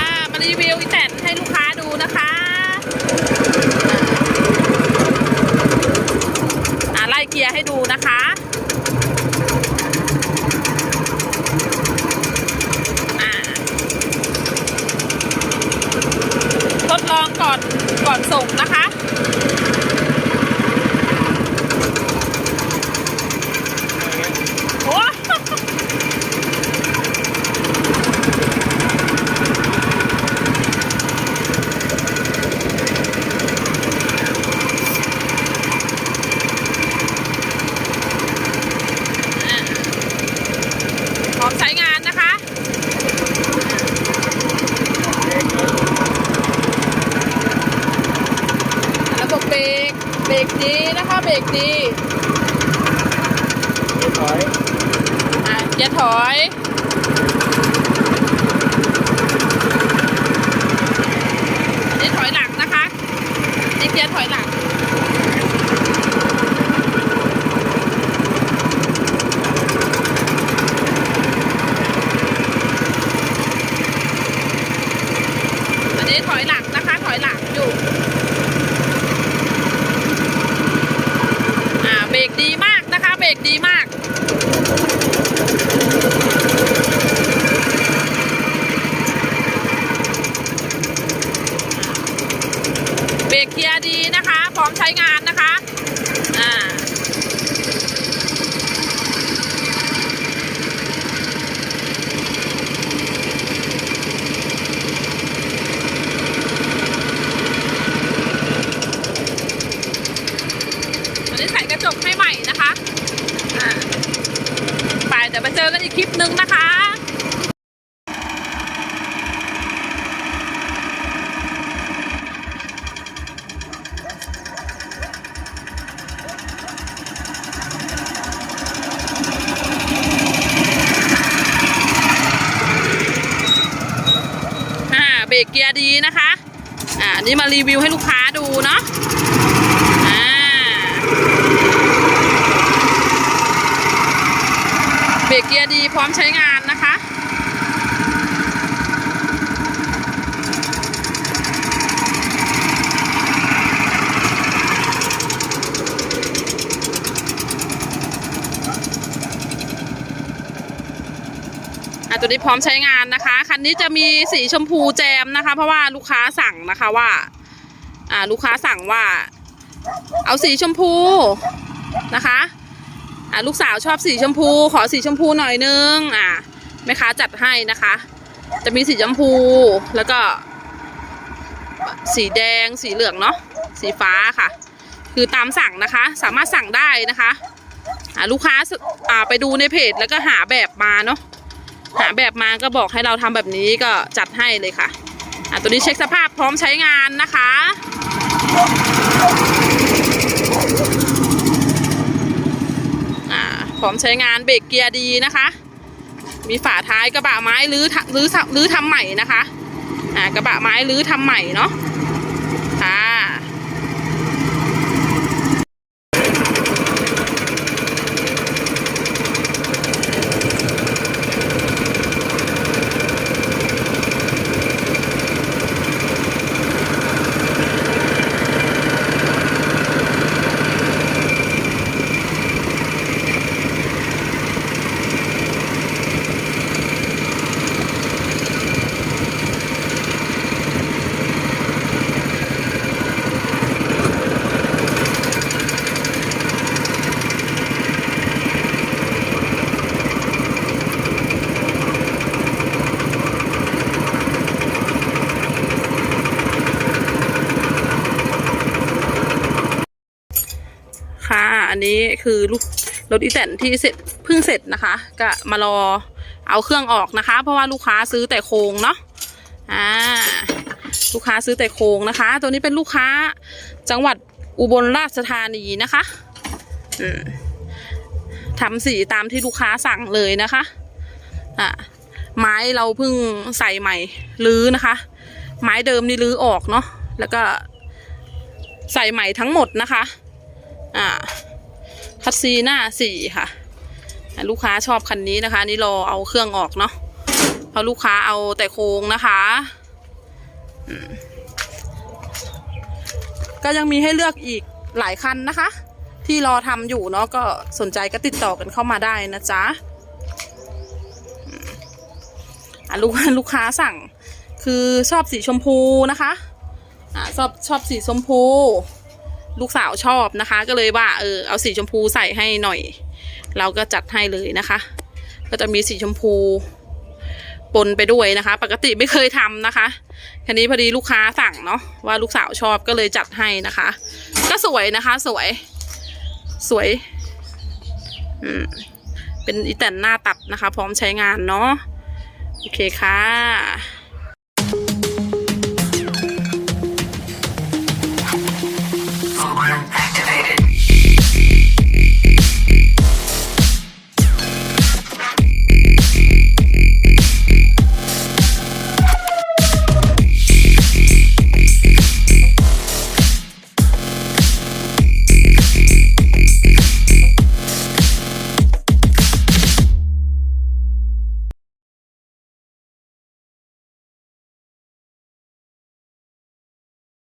ามารีวิวอีแตนให้ลูกค้าดูนะคะไล่เกียร์ให้ดูนะคะทดลองก่อนก่อนส่งนะคะ เบรกดีนะคะ เบรกดีถอยอะอย่าถอย อันนี้ถอยหลังนะคะนี่เกียร์ถอยหลัง อันนี้ถอยหลังนะคะ ถอยหลังอยู่ อ่า เบร กดีมากนะคะ เบรกดีมาก เบรกเกียร์ดีนะคะ พร้อมใช้งานนะคะ อ่า วันนี้ใส่กระจกให้ใหม่นะคะ อ่า ไป เจอกันอีกคลิปนึงนะคะ่าเบรกเกียร์ดีนะคะ อ่า นี่มารีวิวให้ลูกค้าดูเนาะ อ่า เบรกเกียร์ดีพร้อมใช้งานนะคะ อะตัวนี้พร้อมใช้งานนะคะ คันนี้จะมีสีชมพูแจมนะคะ เพราะว่าลูกค้าสั่งนะคะว่า อ่าลูกค้าสั่งว่า เอาสีชมพูนะคะ อ่าลูกสาวชอบสีชมพู ขอสีชมพูหน่อยนึงอ่าแม่ค้าจัดให้นะคะ จะมีสีชมพูแล้วก็ สีแดงสีเหลืองเนาะสีฟ้าค่ะ คือตามสั่งนะคะ สามารถสั่งได้นะคะอ่าลูกค้าอ่าไปดูในเพจแล้วก็หาแบบมาเนาะหาแบบมาก็บอกให้เราทำแบบนี้ก็จัดให้เลยค่ะอะตัวนี้เช็คสภาพพร้อมใช้งานนะคะ พร้อมใช้งานเบรกเกียร์ดีนะคะ มีฝาท้ายกระบะไม้รื้อรื้อรื้อทำใหม่นะคะอ่ากระบะไม้รื้อทำใหม่เนาะ ค่ะ อันนี้คือลูกรถอีแตนที่เสร็จเพิ่งเสร็จนะคะ ก็มารอเอาเครื่องออกนะคะ เพราะว่าลูกค้าซื้อแต่โครงเนาะอ่าลูกค้าซื้อแต่โครงนะคะ ตัวนี้เป็นลูกค้าจังหวัดอุบลราชธานีนะคะทำสีตามที่ลูกค้าสั่งเลยนะคะอ่าไม้เราเพิ่งใส่ใหม่รื้อนะคะ ไม้เดิมนี่รื้อออกเนาะแล้วก็ใส่ใหม่ทั้งหมดนะคะ อ่า คัตซีหน้าสี่ค่ะ ลูกค้าชอบคันนี้นะคะ นี่รอเอาเครื่องออกเนาะเพราะลูกค้าเอาแต่โครงนะคะก็ยังมีให้เลือกอีกหลายคันนะคะ ที่รอทำอยู่เนาะก็สนใจก็ติดต่อกันเข้ามาได้นะจ๊ะอืมอะลูกลูกค้าสั่งคือชอบสีชมพูนะคะอ่าชอบชอบสีชมพู ลูกสาวชอบนะคะ ก็เลยว่าเออเอาสีชมพูใส่ให้หน่อย เราก็จัดให้เลยนะคะ ก็จะมีสีชมพูปนไปด้วยนะคะ ปกติไม่เคยทำนะคะทีนี้พอดีลูกค้าสั่งเนาะว่าลูกสาวชอบก็เลยจัดให้นะคะ ก็สวยนะคะ สวย สวย อืมเป็นอีแตนหน้าตัดนะคะ พร้อมใช้งานเนาะโอเคค่ะ